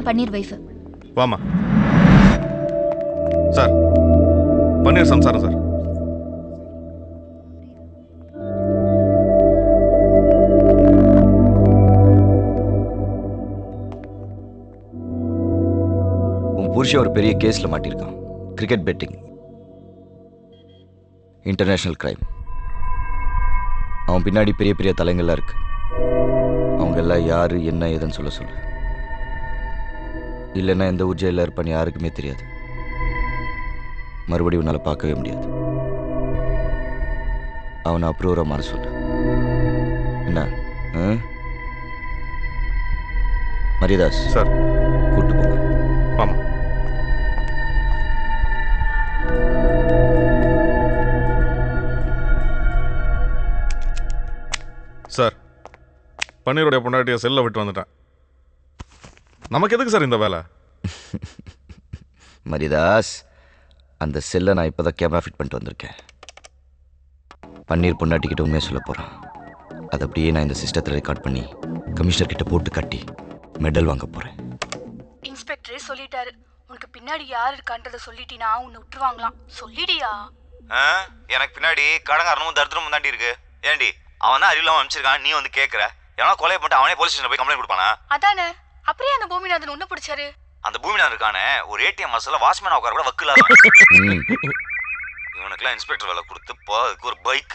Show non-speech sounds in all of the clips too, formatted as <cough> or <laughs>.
தான் பன்னீர் வைஃப். வாமா சார் பன்னீர் சம்சாரம் சார். உன் புருஷன் ஒரு பெரிய கேஸ்ல மாட்டியிருக்கான். கிரிக்கெட் பெட்டிங் இன்டர்நேஷனல் கிரைம் அவன் பின்னாடி பெரிய பெரிய தலைங்கள்லாம் இருக்கு. அவங்க எல்லாம் யாரு என்ன ஏதுன்னு சொல்ல சொல்லு. இல்லைன்னா எந்த ஊர் ஜெயிலில் இருப்பான்னு யாருக்குமே தெரியாது. மறுபடியும் உன்னால் பார்க்கவே முடியாது. அவனை அப்ரூவராக மாற சொல்லு. என்ன? மரியதாஸ். சார். கூட்டு போங்க. வாமா சார் பன்னீருடைய பொண்டாட்டிய செல்ல விட்டு வந்துட்டேன். நமக்கு எதுக்கு சார் இந்த வேலை? <laughs> மரிதாஸ் அந்த செல்லை நான் இப்போ தான் கேமரா ஃபிட் பண்ணிட்டு வந்திருக்கேன். பன்னீர் பொண்டாட்டிக்கிட்ட உண்மையை சொல்ல போகிறேன் அதை அப்படியே நான் இந்த சிஸ்டத்தில் ரெக்கார்ட் பண்ணி கமிஷனர் கிட்ட போட்டு கட்டி மெடல் வாங்க போகிறேன் இன்ஸ்பெக்டரே சொல்லிட்டாரு. உனக்கு பின்னாடி யார் இருக்கான்றத சொல்லிட்டினா உன்னை விட்டுருவாங்களாம். சொல்லிடியா? எனக்கு பின்னாடி கடங்காரனும் தரித்திரமும் தாண்டி இருக்கு. ஏண்டி அவன் தான் அறிவில்லாம அனுப்பிச்சிருக்கான் நீ வந்து கேட்குற எவனா கொலை பண்ணிட்டு அவனே போலீஸ் ஸ்டேஷன் போய் கம்ப்ளைண்ட் கொடுப்பானா? அதானே? அப்படியே அந்த பூமிநாதன் உன்ன பிடிச்சாரு. அந்த பூமிநாதன் இருக்கானே ஒரு ஏடிஎம் மசால வாட்ச்மேன் உட்கார கூட வக்கில்லாத ம் <laughs> இவனுக்குலாம் இன்ஸ்பெக்டர் வேலை கொடுத்து போ அதுக்கு ஒரு பைக்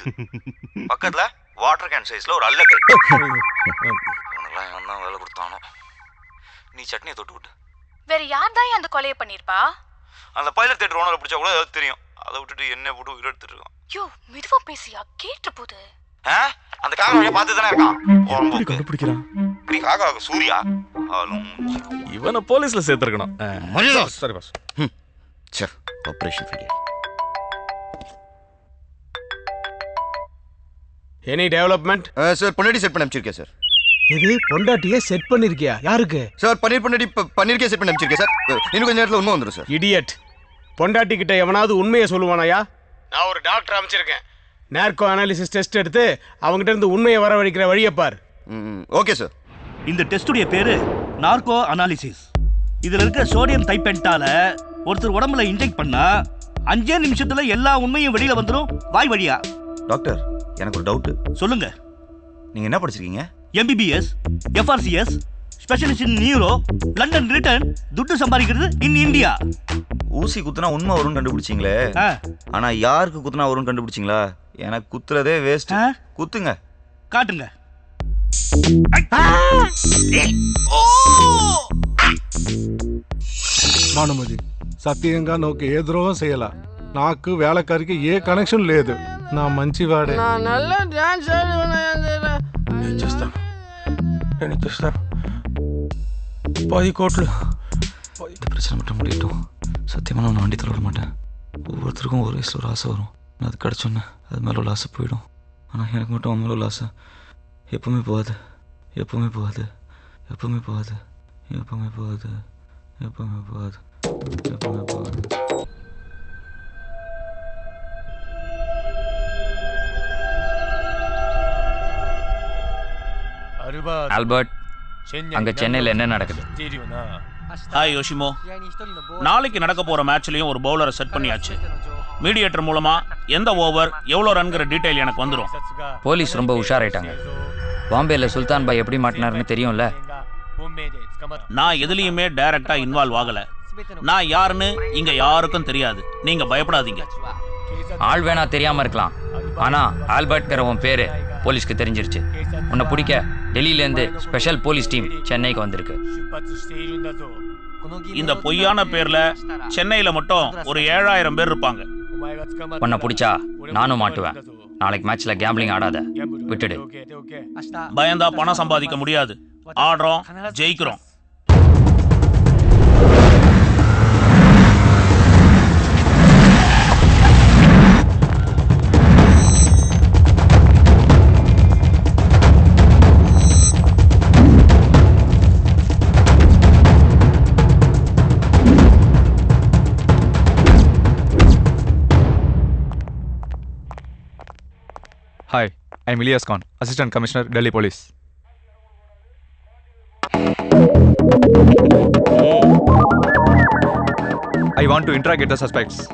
பக்கத்துல வாட்டர் கேன் சைஸ்ல ஒரு அல்லக்கை. இவனுக்குலாம் இவன் தான் வேலை கொடுத்தானோ. நீ சட்னியை தொட்டு விட்டு வேற யார் தான் அந்த கொலையை பண்ணிருப்பா அந்த பைலட் தேட்டர் ஓனரை பிடிச்சா கூட ஏதாவது தெரியும். அதை விட்டுட்டு என்ன போட்டு உயிர் எடுத்துட்டு இருக்கான். யோ மெதுவா பேசியா கேட்டு போகுது? அந்த காக்கா வழியா பார்த்து தானே இருக்கான். உடம்புக்கு காக்கா சூர்யா. இவனை போலீஸ்ல சேர்த்திருக்கணும். சரி பாஸ் சே operation failure any development sir பொண்டாட்டி செட் பண்ணி அனுப்பிச்சிருக்கேன் சார் இது பொண்டாட்டியே செட் பண்ணிருக்கியா? யாருக்கு? சார் பன்னீர் பொண்டாட்டி இப்போ பன்னீருக்கே செட் பண்ணி அனுப்பிச்சிருக்கேன் சார் இன்னும் கொஞ்சம் நேரத்தில் உண்மை வந்துடும் சார் இடியட் பொண்டாட்டி கிட்ட எவனாவது உண்மையை சொல்லுவானாயா? நான் ஒரு டாக்டர் அமைச்சிருக்கேன் நேர்கோ அனாலிசிஸ் டெஸ்ட் எடுத்து அவங்ககிட்ட இருந்து உண்மையை வரவழைக்கிற வழியை பார். ம் ஓகே சார் இந்த டெஸ்டுடைய பேரு நார்கோ அனாலிசிஸ் இதில் இருக்க சோடியம் தைப்பென்டால ஒருத்தர் உடம்புல இன்ஜெக்ட் பண்ணா அஞ்சே நிமிஷத்துல எல்லா உண்மையும் வெளியில வந்துடும் வாய் வழியா. டாக்டர் எனக்கு ஒரு டவுட் சொல்லுங்க. நீங்க என்ன படிச்சிருக்கீங்க? MBBS FRCS specialist in neuro London return துட்டு சம்பாதிக்கிறது இன் இந்தியா ஊசி குத்துனா உண்மை வரும்னு கண்டுபிடிச்சிங்களே. ஆனா யாருக்கு குத்துனா வரும்னு கண்டுபிடிச்சிங்களா? எனக்கு குத்துறதே வேஸ்ட் குத்துங்க. காட்டுங்க. ஓ. సత్యంగా నాకు ఏ ద్రోహం చేయాల నాకు వేళకారికి ఏ కనెక్షన్ లేదు నా మంచివాడే నేను చేస్తాను నేను ఇచ్చేస్తాను పది కోట్లు இந்த பிரச்சனை மட்டும் முடியட்டும் சத்தியமாக நான் வண்டி தள்ள மாட்டேன் ஒவ்வொருத்தருக்கும் ஒரு வயசில் ஒரு ஆசை வரும் நான் அது கிடச்சோன்னே அது மேலே உள்ள ஆசை போயிடும் ஆனால் எனக்கு மட்டும் அவன் மேலே உள்ள ஆசை எப்பவுமே போகாது எப்பவுமே போகாது எப்பவுமே போகாது எப்பவுமே போகாது எப்பவுமே போகாது எப்பவுமே போகாது ஆல்பர்ட் அங்க சென்னையில் என்ன நடக்குது? Hi Yoshimo. நாளைக்கு நடக்க போற மேட்ச்லயும் ஒரு பவுலரை செட் பண்ணியாச்சு. மீடியேட்டர் மூலமா எந்த ஓவர் எவ்வளோ ரன்கிற டீடைல் எனக்கு வந்துடும் போலீஸ் ரொம்ப உஷாராயிட்டாங்க. பாம்பேல சுல்தான் பாய் எப்படி மாட்டினாருன்னு தெரியும்ல? நான் எதுலயுமே டைரக்டா இன்வால்வ் ஆகல. நான் யாருன்னு இங்க யாருக்கும் தெரியாது. நீங்க பயப்படாதீங்க. ஆள் வேணா தெரியாம இருக்கலாம். ஆனா ஆல்பர்ட்ங்கிற உன் பேரு போலீஸ்க்கு தெரிஞ்சிருச்சு. உன்னை பிடிக்க டெல்லியிலேருந்து ஸ்பெஷல் போலீஸ் டீம் சென்னைக்கு வந்திருக்கு. இந்த பொய்யான பேர்ல சென்னையில மட்டும் ஒரு ஏழாயிரம் பேர் இருப்பாங்க. உன்னை பிடிச்சா நானும் மாட்டுவேன். நாளைக்கு மேட்ச்ல கேம்பிளிங் ஆடாத. விட்டுடு. பயந்தா பணம் சம்பாதிக்க முடியாது. ஆடுறோம் ஜெயிக்கிறோம். I am Ilyas Khan, Assistant Commissioner, Delhi Police. I want to interrogate the suspects.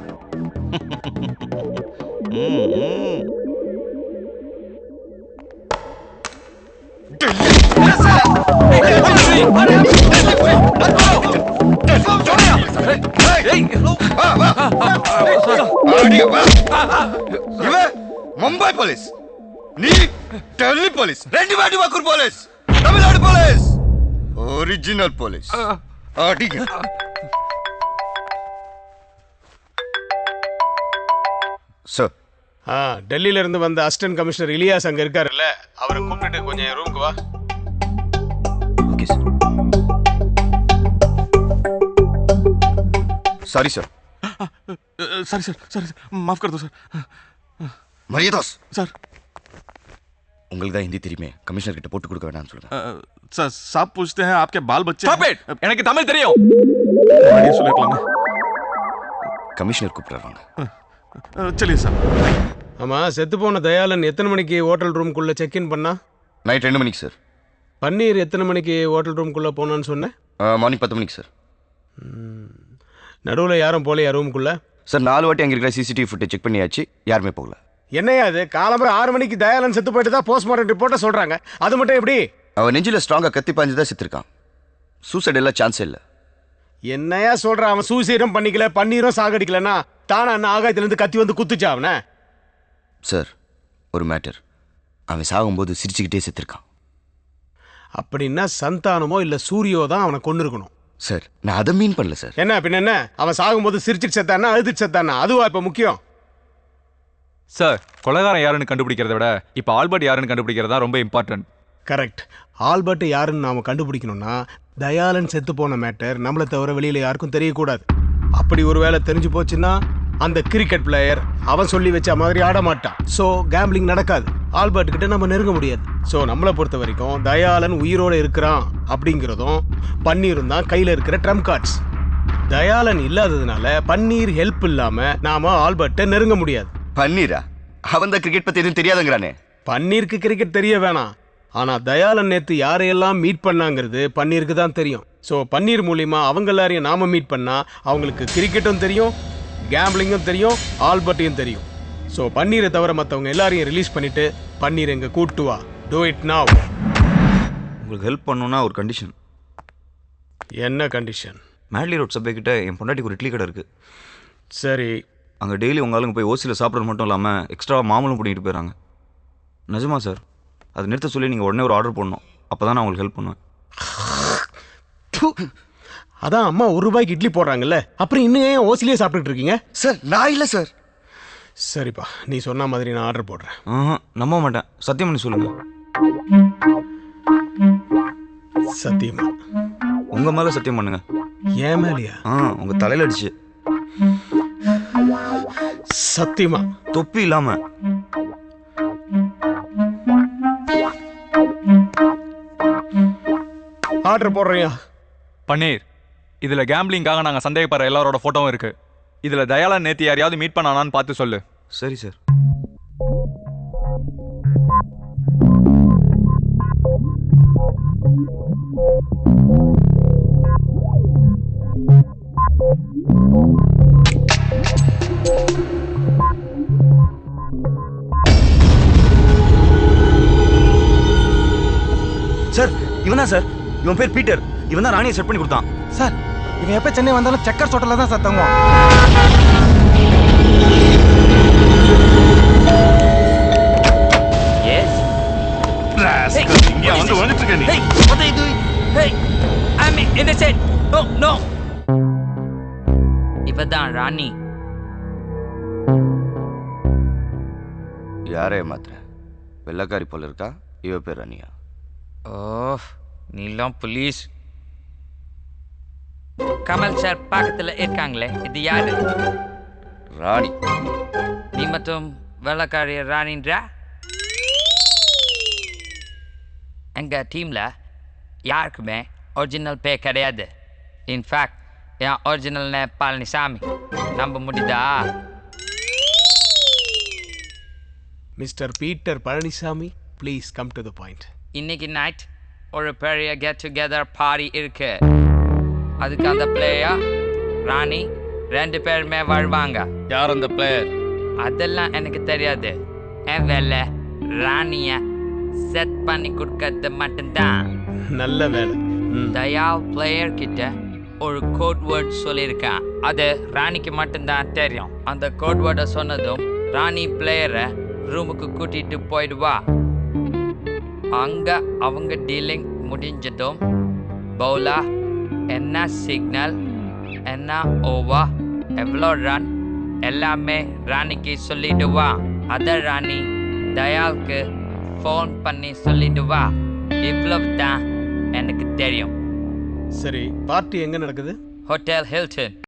Mumbai police நீ டெல்லி போலீஸ். ரெண்டு வாட்டி வக்கூர் police. Tamil Nadu police. Original police. அடிங்க. சார் ஆ டெல்லியில இருந்து வந்த அசிஸ்டன்ட் கமிஷனர் இலியாஸ் அங்க இருக்காருல்ல அவரை கூப்பிட்டுட்டு கொஞ்சம் என் ரூமுக்கு வா. Okay sir sorry sir sorry sir sorry sir Maaf கர் சார் மரியதாஸ் சார் உங்களுக்கு தான் ஹிந்தி தெரியுமே கமிஷனர் கிட்ட போட்டு கொடுக்க வேணாம்னு சொல்லுங்க सर साहब पूछते हैं आपके बाल बच्चे Stop it! எனக்கு தமிழ் தெரியும் बढ़िया சொல்லிருக்கலாமே கமிஷனர் கூப்பிடுறாங்க चलिए சார் ஆமா செத்து போன தயாளன் எத்தனை மணிக்கு ஹோட்டல் ரூம்குள்ள செக் இன் பண்ணா நைட் ரெண்டு மணிக்கு சார் பன்னீர் எத்தனை மணிக்கு ஹோட்டல் ரூம்குள்ள போனான்னு சொன்னேன் மார்னிங் பத்து மணிக்கு சார் நடுவில் யாரும் போலையா ரூம்குள்ள சார் நாலு வாட்டி அங்கே இருக்கிற சிசிடிவி ஃபுட்டேஜ் செக் பண்ணியாச்சு யாருமே போகல என்னையா அது காலம்பரம் ஆறு மணிக்கு தயாளன் செத்து போயிட்டு தான் போஸ்ட்மார்ட்டம் ரிப்போர்ட்டை சொல்றாங்க. அது மட்டும் எப்படி? அவன் நெஞ்சில் ஸ்ட்ராங்காக கத்தி பாஞ்சு தான் செத்துருக்கான். சூசைட் எல்லாம் சான்ஸே இல்லை. என்னையா சொல்ற? அவன் சூசைடும் பண்ணிக்கல பன்னீரும் சாகடிக்கலன்னா தானா அண்ணா ஆகாயத்திலேருந்து கத்தி வந்து குத்துச்சா அவனை? சார் ஒரு மேட்டர் அவன் சாகும்போது சிரிச்சுக்கிட்டே செத்துருக்கான். அப்படின்னா சந்தானமோ இல்ல சூரியோ தான் அவனை கொண்டு இருக்கணும் சார் நான் அதை மீன் பண்ணல சார் என்ன பின்ன என்ன? அவன் சாகும்போது சிரிச்சிட்டு செத்தானா அழுதுட்டு செத்தானா அதுவா இப்ப முக்கியம்? சார் கொலகாரம் யாருன்னு கண்டுபிடிக்கிறத விட இப்போ ஆல்பர்ட் யாருன்னு கண்டுபிடிக்கிறது தான் ரொம்ப இம்பார்ட்டன்ட் கரெக்ட் ஆல்பர்ட் யாருன்னு நாம கண்டுபிடிக்கணும்னா தயாளன் செத்து போன மேட்டர் நம்மளை தவிர வெளியில யாருக்கும் தெரியக்கூடாது. அப்படி ஒருவேளை தெரிஞ்சு போச்சுன்னா அந்த கிரிக்கெட் பிளேயர் அவன் சொல்லி வச்ச மாதிரி ஆட மாட்டான். ஸோ கேம்பிளிங் நடக்காது. ஆல்பர்ட் கிட்ட நம்ம நெருங்க முடியாது. ஸோ நம்மளை பொறுத்த வரைக்கும் தயாளன் உயிரோடு இருக்கிறான் அப்படிங்கிறதும் பன்னீரும் தான் கையில் இருக்கிற ட்ரம் கார்ட்ஸ் தயாளன் இல்லாததுனால பன்னீர் ஹெல்ப் இல்லாமல் நாம ஆல்பர்ட்டை நெருங்க முடியாது. பன்னீரா? அவன் தான் கிரிக்கெட் பற்றி எதுவும் தெரியாதுங்கிறானே. பன்னீருக்கு கிரிக்கெட் தெரிய வேணாம். ஆனா தயாளன் நேத்து யாரையெல்லாம் மீட் பண்ணாங்கிறது பன்னீருக்கு தான் தெரியும். ஸோ பன்னீர் மூலியமா அவங்க எல்லாரையும் நாம மீட் பண்ணா அவங்களுக்கு கிரிக்கெட்டும் தெரியும் கேம்பிளிங்கும் தெரியும் ஆல்பர்ட்டையும் தெரியும். ஸோ பன்னீரை தவிர மற்றவங்க எல்லாரையும் ரிலீஸ் பண்ணிட்டு பன்னீர் எங்க கூட்டு வா. டூ இட் நாவ் உங்களுக்கு ஹெல்ப் பண்ணணும்னா ஒரு கண்டிஷன் என்ன கண்டிஷன் மேட்லி ரோட் சபை கிட்ட என் பொண்டாட்டிக்கு ஒரு இட்லி கடை இருக்குது சரி அங்கே டெய்லி உங்க ஆளுங்க போய் ஓசியில் சாப்பிட்றது மட்டும் இல்லாமல் எக்ஸ்ட்ரா மாமலும் பண்ணிட்டு போயிடறாங்க நிஜமா சார் அது நிறுத்த சொல்லி நீங்கள் உடனே ஒரு ஆர்டர் பண்ணணும் அப்போ தான் நான் உங்களுக்கு ஹெல்ப் பண்ணுவேன். அதான் அம்மா ஒரு ரூபாய்க்கு இட்லி போடுறாங்கல்ல அப்புறம் இன்னும் ஏன் ஓசிலேயே சாப்பிட்டுட்டு இருக்கீங்க? சார் நான் இல்லை சார் சரிப்பா நீ சொன்ன மாதிரி நான் ஆர்டர் போடுறேன். ஆஹா நம்ப மாட்டேன். சத்தியம் பண்ணி சொல்லுங்க. சத்தியமா? உங்கள் மேலே சத்தியம் பண்ணுங்க. ஏன் மேலையா? ஆ உங்கள் தலையில் அடிச்சு. சத்தியமா? தொப்பி இல்லாமல் ஆர்டர் போடுறியா? பன்னீர் இதில் கேம்பிளிங்காக நாங்கள் சந்தேகப்படுற எல்லாரோட ஃபோட்டோவும் இருக்கு. இதில் தயாளன் நேத்தி யாரையாவது மீட் பண்ணானான்னு பார்த்து சொல்லு. சரி சார். இவன் தான் சார்? இவன் பேர் பீட்டர். இவன் தான் ராணியை செட் பண்ணி கொடுத்தான். சார் இவன் எப்போ சென்னை வந்தாலும் சக்கர் ஹோட்டலில் தான் சார் தங்குவான். எஸ் இங்கே வந்து வந்துட்டு இருக்க நீ. Hey, what are you doing? Hey, I'm innocent. No, no. இவதான் ராணி. யாரே மாத்திர வெள்ளக்காரி போல இருக்கா? இவ பேர் அனியா ஓ நீலாம் போலீஸ் கமல் சார் பக்கத்துல இருக்காங்களே இது யாரு? ராணி. நீ மட்டும் வெள்ளக்காரி ராணின்றா? எங்க டீம்ல யாருக்குமே ஒரிஜினல் பே கிடையாது. இன்ஃபேக்ட் என் ஒரிஜினல் பழனிசாமி. நம்ப முடியுதா? Mister Peter Palanisamy please come to the point இன்னைக்கு நைட் ஒரு பெரிய கெட் டுகெதர் பார்ட்டி இருக்கு. அதுக்கு அந்த பிளேயர் ராணி ரெண்டு பேருமே வாழ்வாங்க யார் அந்த பிளேயர் அதெல்லாம் எனக்கு தெரியாது. என் வேலை ராணிய செட் பண்ணி கொடுக்கறது மட்டும்தான். நல்ல வேலை. தயா பிளேயர் கிட்ட ஒரு கோட் வேர்ட் சொல்லியிருக்கேன். அது ராணிக்கு மட்டும்தான் தெரியும். அந்த கோட் வேர்டை சொன்னதும் ராணி பிளேயரை ரூமுக்கு கூட்டிட்டு போயிடுவா. அங்க அவங்க டீலிங் முடிஞ்சதும் பவுலா என்ன சிக்னல் என்ன ஓவா எவ்வளோ ரன் எல்லாமே ராணிக்கு சொல்லிடுவா. அத ராணி தயாளுக்கு ஃபோன் பண்ணி சொல்லிடுவா. இவ்வளவு தான் எனக்கு தெரியும். சரி பார்ட்டி எங்க நடக்குது? Hotel Hilton